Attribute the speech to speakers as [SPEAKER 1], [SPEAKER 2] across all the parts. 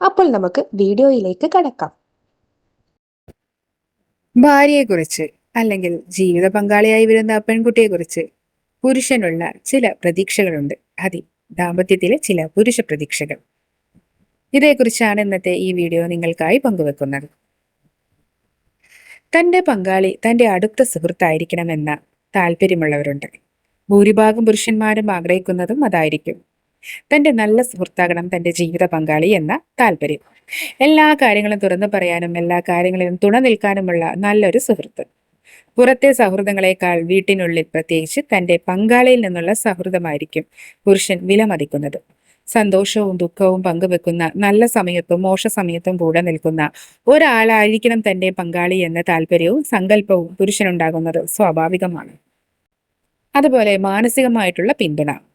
[SPEAKER 1] അപ്പോൾ നമുക്ക് വീഡിയോയിലേക്ക് കടക്കാം.
[SPEAKER 2] ഭാര്യയെക്കുറിച്ച് അല്ലെങ്കിൽ ജീവിത പങ്കാളിയായി വരുന്ന പെൺകുട്ടിയെക്കുറിച്ച് പുരുഷനുള്ള ചില പ്രതീക്ഷകളുണ്ട്. അതി ദാമ്പത്യത്തിലെ ചില പുരുഷ പ്രതീക്ഷകൾ. ഇതേക്കുറിച്ചാണ് ഇന്നത്തെ ഈ വീഡിയോ നിങ്ങൾക്കായി പങ്കുവെക്കുന്നത്. തന്റെ പങ്കാളി തന്റെ അടുത്ത സുഹൃത്തായിരിക്കണമെന്ന താല്പര്യമുള്ളവരുണ്ട്. ഭൂരിഭാഗം പുരുഷന്മാരും ആഗ്രഹിക്കുന്നതും അതായിരിക്കും. തന്റെ നല്ല സുഹൃത്താകണം തന്റെ ജീവിത പങ്കാളി എന്ന താല്പര്യം. എല്ലാ കാര്യങ്ങളും തുറന്നു പറയാനും എല്ലാ കാര്യങ്ങളിലും തുണ നിൽക്കാനുമുള്ള നല്ലൊരു സുഹൃത്ത്. പുറത്തെ സൗഹൃദങ്ങളെക്കാൾ വീട്ടിനുള്ളിൽ പ്രത്യേകിച്ച് തന്റെ പങ്കാളിയിൽ നിന്നുള്ള സൗഹൃദമായിരിക്കും പുരുഷൻ വിലമതിക്കുന്നത്. സന്തോഷവും ദുഃഖവും പങ്കുവെക്കുന്ന നല്ല സമയത്തും മോശ സമയത്തും കൂടെ നിൽക്കുന്ന ഒരാളായിരിക്കണം തന്റെ പങ്കാളി എന്ന താല്പര്യവും സങ്കല്പവും പുരുഷനുണ്ടാകുന്നത് സ്വാഭാവികമാണ്. അതുപോലെ മാനസികമായിട്ടുള്ള പിന്തുണ.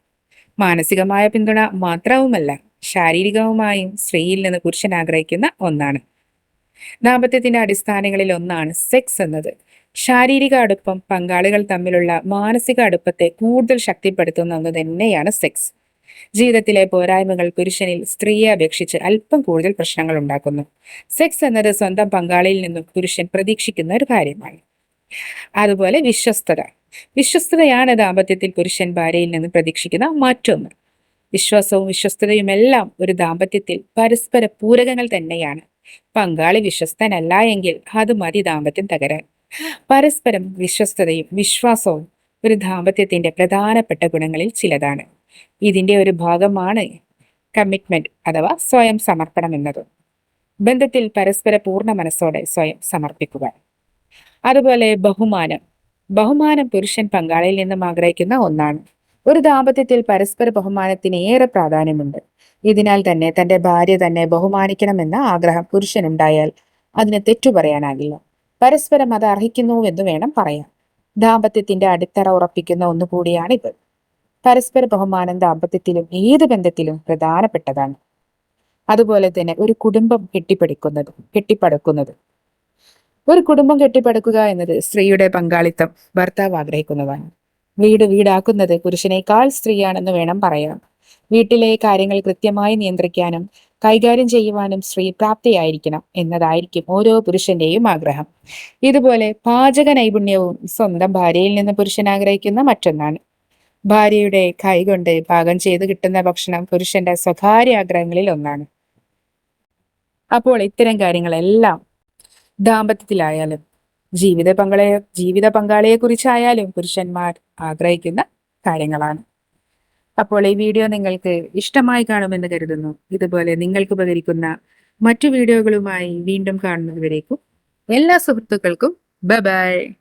[SPEAKER 2] മാനസികമായ പിന്തുണ മാത്രവുമല്ല ശാരീരികവുമായും സ്ത്രീയിൽ നിന്ന് പുരുഷൻ ആഗ്രഹിക്കുന്ന ഒന്നാണ്. ദാമ്പത്യത്തിന്റെ അടിസ്ഥാനങ്ങളിൽ ഒന്നാണ് സെക്സ് എന്നത്. ശാരീരിക അടുപ്പം പങ്കാളികൾ തമ്മിലുള്ള മാനസിക അടുപ്പത്തെ കൂടുതൽ ശക്തിപ്പെടുത്തുന്ന ഒന്ന് തന്നെയാണ് സെക്സ് ജീവിതത്തിലെ പോരായ്മകൾ പുരുഷനിൽ സ്ത്രീയെ അപേക്ഷിച്ച് അല്പം കൂടുതൽ പ്രശ്നങ്ങൾ ഉണ്ടാക്കുന്നു. സെക്സ് എന്നത് സ്വന്തം പങ്കാളിയിൽ നിന്നും പുരുഷൻ പ്രതീക്ഷിക്കുന്ന ഒരു കാര്യമാണ്. അതുപോലെ വിശ്വസ്തത. വിശ്വസ്തതയാണ് ദാമ്പത്യത്തിൽ പുരുഷൻ ഭാര്യയിൽ നിന്ന് പ്രതീക്ഷിക്കുന്ന മറ്റൊന്ന്. വിശ്വാസവും വിശ്വസ്തതയും എല്ലാം ഒരു ദാമ്പത്യത്തിൽ പരസ്പര പൂരകങ്ങൾ തന്നെയാണ്. പങ്കാളി വിശ്വസ്തനല്ല എങ്കിൽ അത് മതി ദാമ്പത്യം തകരാൻ. പരസ്പരം വിശ്വസ്തതയും വിശ്വാസവും ഒരു ദാമ്പത്യത്തിന്റെ പ്രധാനപ്പെട്ട ഗുണങ്ങളിൽ ചിലതാണ്. ഇതിന്റെ ഒരു ഭാഗമാണ് കമ്മിറ്റ്മെന്റ് അഥവാ സ്വയം സമർപ്പണം എന്നത്. ബന്ധത്തിൽ പരസ്പര പൂർണ മനസ്സോടെ സ്വയം സമർപ്പിക്കുക. അതുപോലെ ബഹുമാനം. ബഹുമാനം പുരുഷൻ പങ്കാളിയിൽ നിന്നും ആഗ്രഹിക്കുന്ന ഒന്നാണ്. ഒരു ദാമ്പത്യത്തിൽ പരസ്പര ബഹുമാനത്തിന് ഏറെ പ്രാധാന്യമുണ്ട്. ഇതിനാൽ തന്നെ തന്റെ ഭാര്യ തന്നെ ബഹുമാനിക്കണമെന്ന ആഗ്രഹം പുരുഷനുണ്ടായാൽ അതിന് തെറ്റു പറയാനാകില്ല. പരസ്പരം അത് അർഹിക്കുന്നുവെന്ന് വേണം പറയാൻ. ദാമ്പത്യത്തിന്റെ അടിത്തറ ഉറപ്പിക്കുന്ന ഒന്നുകൂടിയാണിത് പരസ്പര ബഹുമാനം ദാമ്പത്യത്തിലും ഏത് ബന്ധത്തിലും പ്രധാനപ്പെട്ടതാണ്. അതുപോലെ തന്നെ ഒരു കുടുംബം കെട്ടിപ്പടിക്കുന്നതും കെട്ടിപ്പടുക്കുന്നത്. ഒരു കുടുംബം കെട്ടിപ്പടുക്കുക എന്നത് സ്ത്രീയുടെ പങ്കാളിത്തം ഭർത്താവ് ആഗ്രഹിക്കുന്നതാണ്. വീട് വീടാക്കുന്നത് പുരുഷനേക്കാൾ സ്ത്രീയാണെന്ന് വേണം പറയാം വീട്ടിലെ കാര്യങ്ങൾ കൃത്യമായി നിയന്ത്രിക്കാനും കൈകാര്യം ചെയ്യുവാനും സ്ത്രീ പ്രാപ്തിയായിരിക്കണം എന്നതായിരിക്കും ഓരോ പുരുഷന്റെയും ആഗ്രഹം. ഇതുപോലെ പാചക നൈപുണ്യവും സ്വന്തം ഭാര്യയിൽ നിന്ന് പുരുഷൻ ആഗ്രഹിക്കുന്ന മറ്റൊന്നാണ്. ഭാര്യയുടെ കൈകൊണ്ട് പാകം ചെയ്ത് കിട്ടുന്ന ഭക്ഷണം പുരുഷന്റെ സ്വകാര്യ ആഗ്രഹങ്ങളിൽ ഒന്നാണ്. അപ്പോൾ ഇത്തരം കാര്യങ്ങളെല്ലാം ദാമ്പത്യത്തിലായാലും ജീവിത പങ്കാളിയെ ജീവിത പങ്കാളിയെ കുറിച്ചായാലും പുരുഷന്മാർ ആഗ്രഹിക്കുന്ന കാര്യങ്ങളാണ്. അപ്പോൾ ഈ വീഡിയോ നിങ്ങൾക്ക് ഇഷ്ടമായി കാണുമെന്ന് കരുതുന്നു. ഇതുപോലെ നിങ്ങൾക്ക് ഉപകരിക്കുന്ന മറ്റു വീഡിയോകളുമായി വീണ്ടും കാണുന്നതുവരേക്കും എല്ലാ സുഹൃത്തുക്കൾക്കും ബൈ.